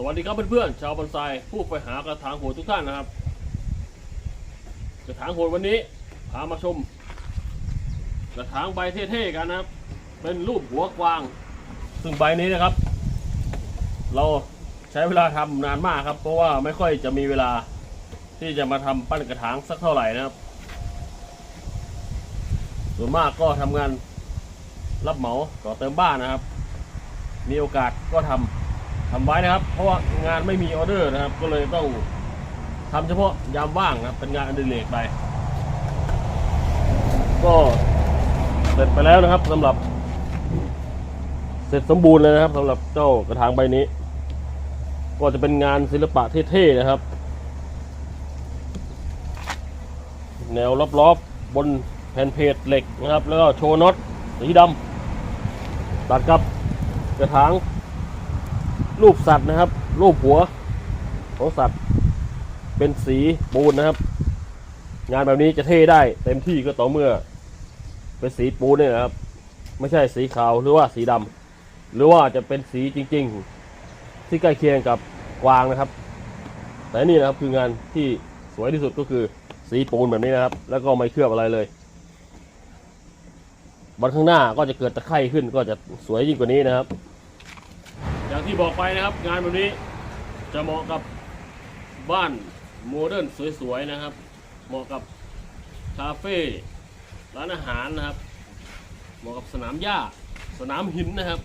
สวัสดีครับเพื่อนๆชาวบอนไซผู้ไปหากระถางโหดทุกท่านนะครับ กระถางโหดวันนี้พามาชม กระถางใบเท่ๆกันนะครับ เป็นรูปหัวกวาง ซึ่งใบนี้นะครับ เราใช้เวลาทำนานมากครับ เพราะว่าไม่ค่อยจะมีเวลาที่จะมาทำปั้นกระถางสักเท่าไหร่นะครับ ส่วนมากก็ทำงานรับเหมาต่อเติมบ้านนะครับ มีโอกาสก็ทำ ทำไว้นะครับ เพราะว่างานไม่มีออเดอร์นะครับ ก็เลยต้องทำเฉพาะยามว่างนะครับ เป็นงานอดิเรกไป ก็เสร็จไปแล้วนะครับสำหรับ เสร็จสมบูรณ์เลยนะครับสำหรับเจ้ากระถางใบนี้ ก็จะเป็นงานศิลปะเท่ๆนะครับ แนวรอบๆบนแผ่นเพจเหล็กนะครับ แล้วก็โชว์น็อตสีดำตัดกับกระถาง รูปสัตว์นะครับ รูปหัวของสัตว์ เป็นสีปูนนะครับ งานแบบนี้จะเท่ได้เต็มที่ก็ต่อเมื่อ เป็นสีปูนเนี่ยนะครับ ไม่ใช่สีขาวหรือว่าสีดำหรือว่าจะเป็นสีจริง ๆ ที่ใกล้เคียงกับกวางนะครับ แต่นี่นะครับคืองานที่สวยที่สุดก็คือสีปูนแบบนี้นะครับ แล้วก็ไม่เคลือบอะไรเลยวันข้างหน้าก็จะเกิดตะไคร่ขึ้นก็จะสวยยิ่งกว่านี้นะครับ ที่บอกไปนะครับ งานแบบนี้จะเหมาะกับบ้านโมเดิร์นสวยๆนะครับ เหมาะกับคาเฟ่ร้านอาหารนะครับ เหมาะกับสนามหญ้าสนามหินนะครับ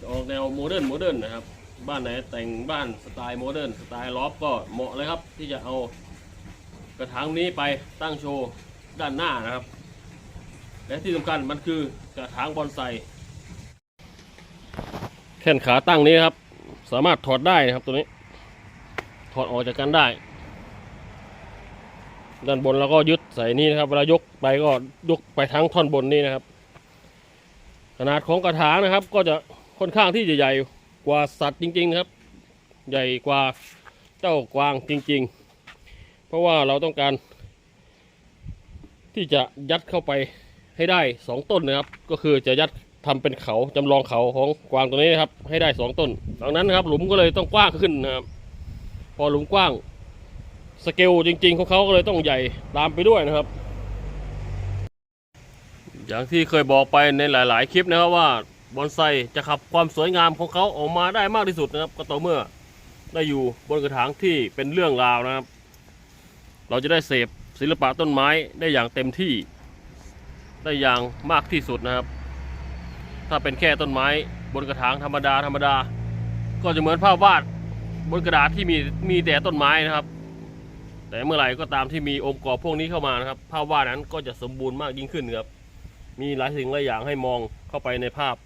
จะออกแนวโมเดิร์นโมเดิร์นนะครับ บ้านไหนแต่งบ้านสไตล์โมเดิร์นสไตล์ลอฟก็เหมาะเลยครับ ที่จะเอากระถางนี้ไปตั้งโชว์ด้านหน้านะครับ และที่สำคัญมันคือกระถางบอนไซ แขนขาตั้งนี้ครับ สามารถถอดได้นะครับตัวนี้ ถอดออกจากกันได้ ด้านบนเราก็ยึดใส่นี่นะครับเวลายกไปก็ยกไปทั้งท่อนบนนี่นะครับ ขนาดของกระถางนะครับ ก็จะค่อนข้างที่จะใหญ่กว่าสัตว์จริงๆนะครับ ใหญ่กว่าเจ้ากวางจริง ๆ เพราะว่าเราต้องการ ที่จะยัดเข้าไปให้ได้สองต้นนะครับ ก็คือจะยัด ทำเป็นเขาจำลองเขาของกวางตัวนี้นะครับ ให้ได้สองต้นดังนั้นนะครับ หลุมก็เลยต้องกว้างขึ้นนะครับ พอหลุมกว้าง สเกลจริงๆของเขาก็เลยต้องใหญ่ตามไปด้วยนะครับ อย่างที่เคยบอกไปในหลาย ๆ คลิปนะครับว่าบอนไซจะขับความสวยงามของเขาออกมาได้มากที่สุดนะครับ ก็ต่อเมื่อได้อยู่บนกระถางที่เป็นเรื่องราวนะครับ เราจะได้เสพศิลปะต้นไม้ได้อย่างเต็มที่ ได้อย่างมากที่สุดนะครับ ถ้าเป็นแค่ต้นไม้บนกระถางธรรมดาธรรมดา ก็จะเหมือนภาพวาดบนกระดาษที่มีมีแต่ต้นไม้นะครับ แต่เมื่อไหร่ก็ตามที่มีองค์ประกอบพวกนี้เข้ามานะครับ ภาพวาดนั้นก็จะสมบูรณ์มากยิ่งขึ้นครับมีหลายสิ่งหลายอย่างให้มองเข้าไปในภาพ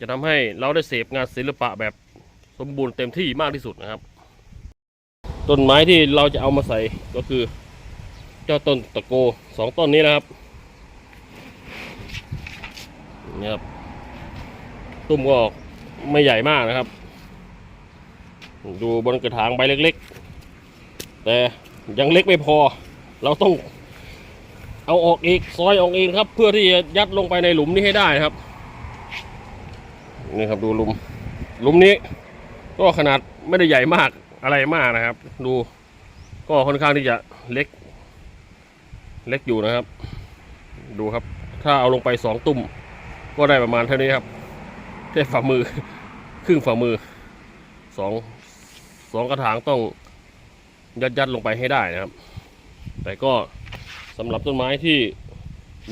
จะทำให้เราได้เสพงานศิลปะแบบสมบูรณ์เต็มที่มากที่สุดนะครับ ต้นไม้ที่เราจะเอามาใส่ก็คือ เจ้าต้นตะโกสองต้นนี้นะครับ นี่ครับตุ้มก็ไม่ใหญ่มากนะครับ ดูบนกระถางใบเล็กๆ แต่ยังเล็กไม่พอ เราต้องเอาออกอีกซอยออกเองครับ เพื่อที่จะยัดลงไปในหลุมนี้ให้ได้ครับนี่ครับดูหลุม หลุมนี้ ก็ขนาดไม่ได้ใหญ่มากอะไรมากนะครับ ดูก็ค่อนข้างที่จะเล็ก เล็กอยู่นะครับ ดูครับ ถ้าเอาลงไปสองตุ่ม ก็ได้ประมาณเท่านี้ครับแค่ฝ่ามือ ครึ่งฝ่ามือสองสองกระถางต้องยัดยัดลงไปให้ได้นะครับ แต่ก็สำหรับต้นไม้ที่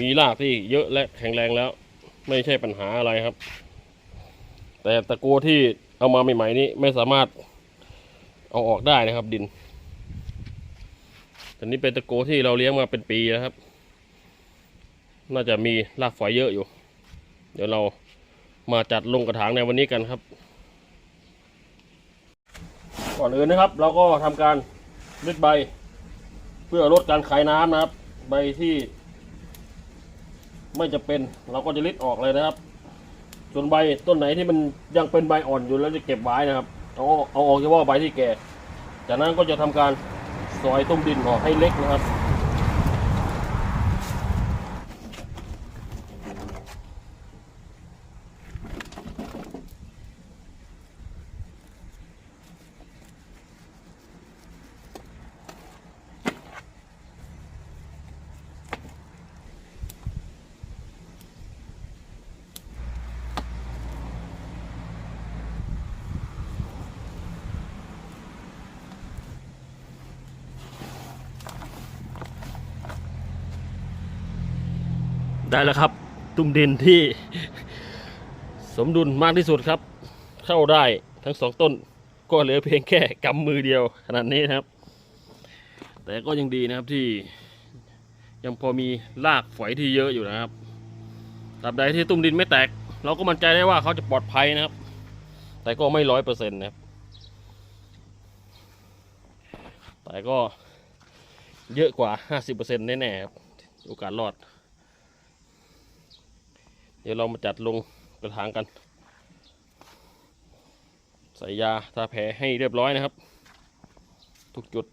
มีรากที่เยอะและแข็งแรงแล้ว ไม่ใช่ปัญหาอะไรครับ แต่ตะโกที่เอามาใหม่ๆนี้ไม่สามารถเอาออกได้นะครับดินแต่นี้เป็นตะโกที่เราเลี้ยงมาเป็นปีนะครับ น่าจะมีรากฝอยเยอะอยู่ เดี๋ยวเรามาจัดลงกระถางในวันนี้กันครับ ก่อนอื่นนะครับ เราก็ทำการริดใบ เพื่อลดการขายน้ำนะครับ ใบที่ ไม่จะเป็นเราก็จะริดออกเลยนะครับ ส่วนใบต้นไหนที่มันยังเป็นใบอ่อนอยู่แล้วจะเก็บไว้นะครับเอาเอาออกเฉพาะใบที่แก่ จากนั้นก็จะทำการซอยต้มดินออกให้เล็กนะครับ ได้แล้วครับ ตุ้มดินที่ สมดุลมากที่สุดครับ เข้าได้ทั้งสองต้น ก็เหลือเพียงแค่กำมือเดียวขนาดนี้นะครับ แต่ก็ยังดีนะครับที่ ยังพอมีรากฝอยที่เยอะอยู่นะครับตราบใดที่ตุ้มดินไม่แตก เราก็มั่นใจได้ว่าเขาจะปลอดภัยนะครับ แต่ก็ไม่ร้อยเปอร์เซ็นต์นะครับ แต่ก็เยอะกว่าห้าสิบเปอร์เซ็นต์แน่ๆครับ โอกาสรอด เดี๋ยวเรามาจัดลงกระถางกัน ใส่ยาทาแผลให้เรียบร้อยนะครับ ทุกจุด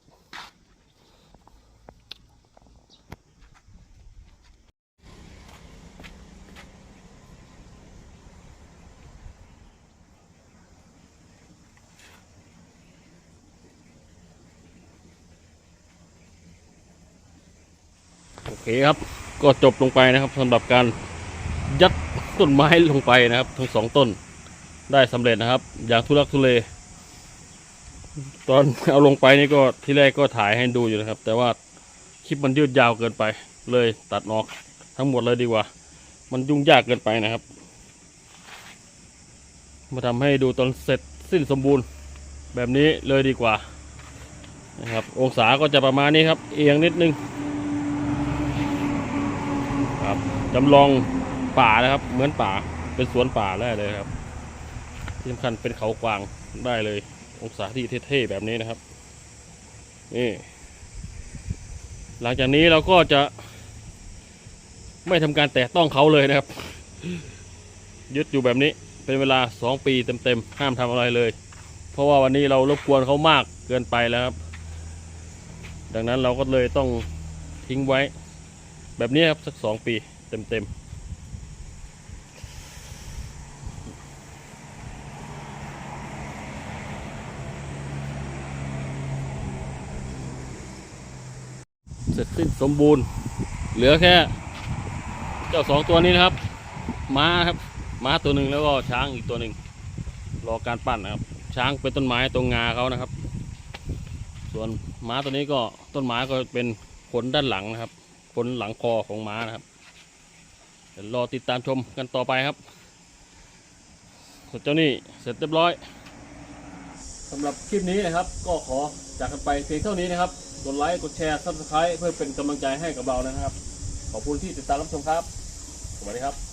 โอเคครับก็จบลงไปนะครับสำหรับการ ยัดต้นไม้ลงไปนะครับ ทั้งสองต้นได้สำเร็จนะครับ อย่างทุลักทุเลตอนเอาลงไปนี่ก็ที่แรกก็ถ่ายให้ดูอยู่นะครับ แต่ว่าคลิปมันยืดยาวเกินไป เลยตัดออกทั้งหมดเลยดีกว่า มันยุ่งยากเกินไปนะครับ มาทำให้ดูตอนเสร็จสิ้นสมบูรณ์แบบนี้เลยดีกว่านะครับ องศาก็จะประมาณนี้ครับ เอียงนิดนึงครับจำลอง ป่านะครับ เหมือนป่าเป็นสวนป่าได้เลยครับ ที่สำคัญเป็นเขากวางได้เลย องศาที่เท่ๆแบบนี้นะครับ นี่หลังจากนี้เราก็จะ ไม่ทำการแตะต้องเขาเลยนะครับ ยึดอยู่แบบนี้เป็นเวลาสองปีเต็มๆห้ามทำอะไรเลย เพราะว่าวันนี้เรารบกวนเขามากเกินไปแล้วครับ ดังนั้นเราก็เลยต้องทิ้งไว้ แบบนี้ครับสักสองปีเต็มๆ สร็จสิ้นสมบูรณ์ เหลือแค่ เจ้าสองตัวนี้นะครับ ม้าครับ ม้าตัวหนึ่งแล้วก็ช้างอีกตัวหนึ่งรอการปั้นนะครับ ช้างเป็นต้นไม้ตรงงาเขานะครับ ส่วนม้าตัวนี้ก็ต้นไม้ก็เป็นขนด้านหลังนะครับขนหลังคอของม้านะครับเดี๋ยวรอติดตามชมกันต่อไปครับส่วนเจ้านี่เสร็จเรียบร้อยสำหรับคลิปนี้นะครับ ก็ขอจากกันไปเพียงเท่านี้นะครับ กดไลค์ กดแชร์ซับสไครต์เพื่อเป็นกำลังใจให้กับเรานะครับ ขอบคุณที่ติดตามรับชมครับ สวัสดีครับ